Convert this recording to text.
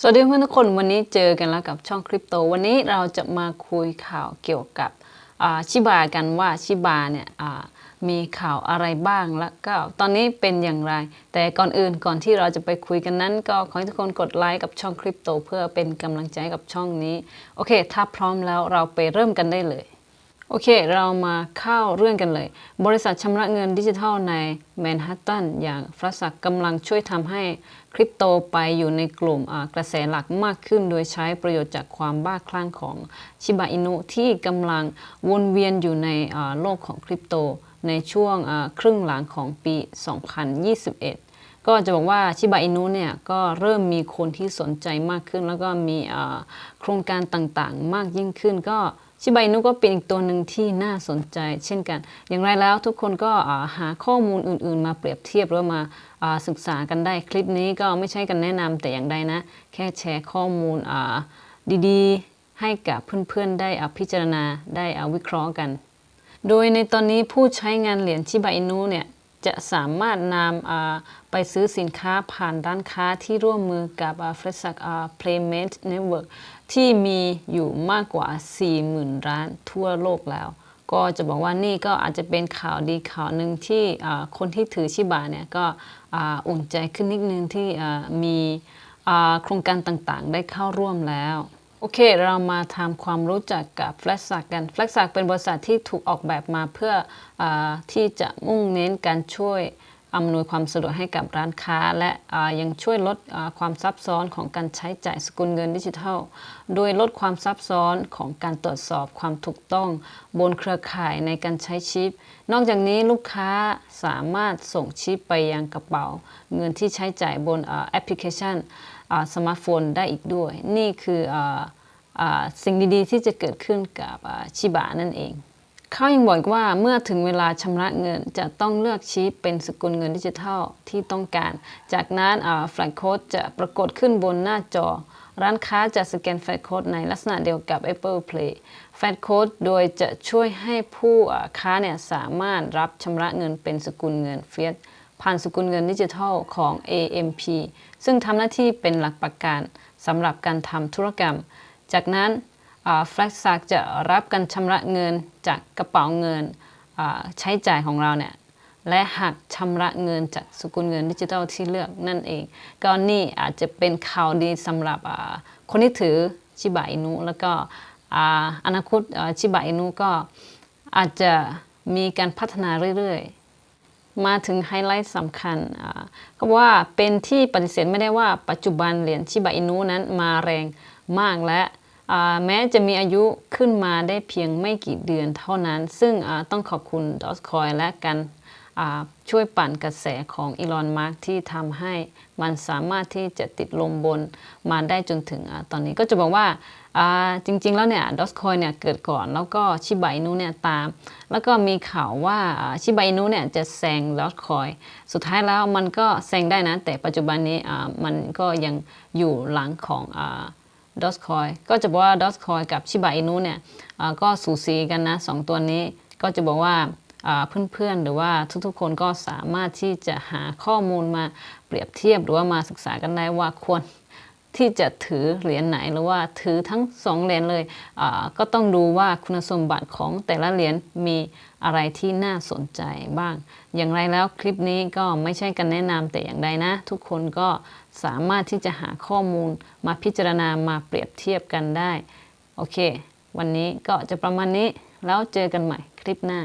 สวัสดีเพื่อนทุกคนวันนี้เจอกันแล้วกับช่องคริปโต วันนี้เราจะมาคุยข่าวเกี่ยวกับชิบากันว่าชิบาเนี่ยมีข่าวอะไรบ้างแล้วก็ตอนนี้เป็นอย่างไร แต่ก่อนอื่นก่อนที่เราจะไปคุยกันนั้น ก็ขอให้ทุกคนกดไลค์กับช่องคริปโต เพื่อเป็นกำลังใจกับช่องนี้ โอเค ถ้าพร้อมแล้วเราไปเริ่มกันได้เลย โอเค เรามาเข้าเรื่องกันเลย บริษัทชำระเงินดิจิทัลในแมนฮัตตันอย่างฟรัสักกำลังช่วยทำให้คริปโตไปอยู่ในกลุ่มกระแสหลักมากขึ้น โดยใช้ประโยชน์จากความบ้าคลั่งของชิบะอินุที่กำลังวนเวียนอยู่ในโลกของคริปโต ในช่วงครึ่งหลังของปี 2021ก็จะบอกว่าชิบะอินุเนี่ยก็เริ่มมีคนที่สนใจมากขึ้น แล้วก็มีโครงการต่างๆ มากยิ่งขึ้น ก็ ชิบะอินุก็เป็นอีกตัวหนึ่งที่น่าสนใจ เช่นกัน อย่างไรแล้วทุกคนก็หาข้อมูลอื่นๆ มาเปรียบเทียบหรือมาอศึกษากันได้คลิปนี้ก็ไม่ใช่กันแนะนำแต่อย่างใดนะ แค่แชร์ข้อมูลดีๆ ให้กับเพื่อนๆ ได้อ่าพิจารณาได้อ่าวิเคราะห์กัน โดยในตอนนี้ผู้ใช้งานเหรียญชิบะอินุเนี่ยจะสามารถนำไปซื้อสินค้าผ่านร้านค้าที่ร่วมมือกับเฟรชักเพล ที่มีอยู่มากกว่า 40,000 ร้านทั่วโลกแล้ว ก็จะบอกว่านี่ก็อาจจะเป็นข่าวดีข่าวหนึ่งที่คนที่ถือชิบะเนี่ยก็อุ่นใจขึ้นนิดนึงที่มีโครงการต่างๆ ได้เข้าร่วมแล้วโอเค เรามาทำความรู้จักกับ f l a s a กกัน f l a s a เป็นบริษัทที่ถูกออกแบบมาเพื่ออที่จะมุ่งเน้นการช่วย อำนวยความสะดวกให้กับร้านค้า และยังช่วยลดความซับซ้อนของการใช้จ่ายสกุลเงินดิจิทัล โดยลดความซับซ้อนของการตรวจสอบความถูกต้อง บนเครือข่ายในการใช้ชิป นอกจากนี้ลูกค้าสามารถส่งชิปไปยังกระเป๋า เงินที่ใช้จ่ายบนแอปพลิเคชันสมาร์ทโฟนได้อีกด้วย นี่คือออสิ่งดีๆ ที่จะเกิดขึ้นกับชิบะนั่นเอง เขายังบอกว่าเมื่อถึงเวลาชำระเงินจะต้องเลือกชิปเป็นสกุลเงินดิจิทัลที่ต้องการ จากนั้นแฟลชโค้ดจะปรากฏขึ้นบนหน้าจอ ร้านค้าจะสแกนแฟลชโค้ดในลักษณะเดียวกับ Apple Play แฟลชโค้ดโดยจะช่วยให้ผู้ค้าเนี่ยสามารถรับชำระเงินเป็นสกุลเงินเฟียสผ่านสกุลเงินดิจิทัลของ AMP ซึ่งทำหน้าที่เป็นหลักประกันสำหรับการทำธุรกรรม จากนั้น แฟลกซักจะรับการชำระเงินจากกระเป๋าเงินใช้จ่ายของเราเนี่ยและหักชำระเงินจากสกุลเงินดิจิทัลที่เลือกนั่นเอง ก็นี่อาจจะเป็นข่าวดีสำหรับคนที่ถือชิบะอินุ แล้วก็อนาคตชิบะอินุก็อาจจะมีการพัฒนาเรื่อยๆ มาถึงไฮไลท์สำคัญอ่าก็ว่าเป็นที่ปฏิเสธไม่ได้ว่าปัจจุบันเหรียญชิบะอินุนั้นมาแรงมากและ แม้จะมีอายุขึ้นมาได้เพียงไม่กี่เดือนเท่านั้น ซึ่งต้องขอบคุณดอสคอยและกันช่วยปั่นกระแสของอีลอนมาร์กที่ทำให้มันสามารถที่จะติดลมบนมาได้จนถึงอตอนนี้ก็จะบอกว่าจริง ๆ แล้วเนี่ยดอสคอยเนี่ยเกิดก่อนแล้วก็ชิบะอินุเนี่ยตาม แล้วก็มีข่าวว่าชิบะอินุเนี่ยจะแซงดอสคอยสุดท้ายแล้วมันก็แซงได้นะ แต่ปัจจุบันนี้มันก็ยังอยู่หลังของอ ดอสคอยก็จะบอกว่าดอสคอยกับชิบะอินุเนี่ยก็สูสีกันนะสองตัวนี้ก็จะบอกว่าเพื่อนๆ หรือว่าทุกๆ คนก็สามารถที่จะหาข้อมูลมาเปรียบเทียบหรือว่ามาศึกษากันได้ว่าควร ที่จะถือเหรียญไหนหรือว่าถือทั้งสองเหรียญเลยอ่าก็ต้องดูว่าคุณสมบัติของแต่ละเหรียญมีอะไรที่น่าสนใจบ้าง อย่างไรแล้วคลิปนี้ก็ไม่ใช่การแนะนำแต่อย่างใดนะ ทุกคนก็สามารถที่จะหาข้อมูลมาพิจารณามาเปรียบเทียบกันได้ โอเค วันนี้ก็จะประมาณนี้แล้วเจอกันใหม่คลิปหน้า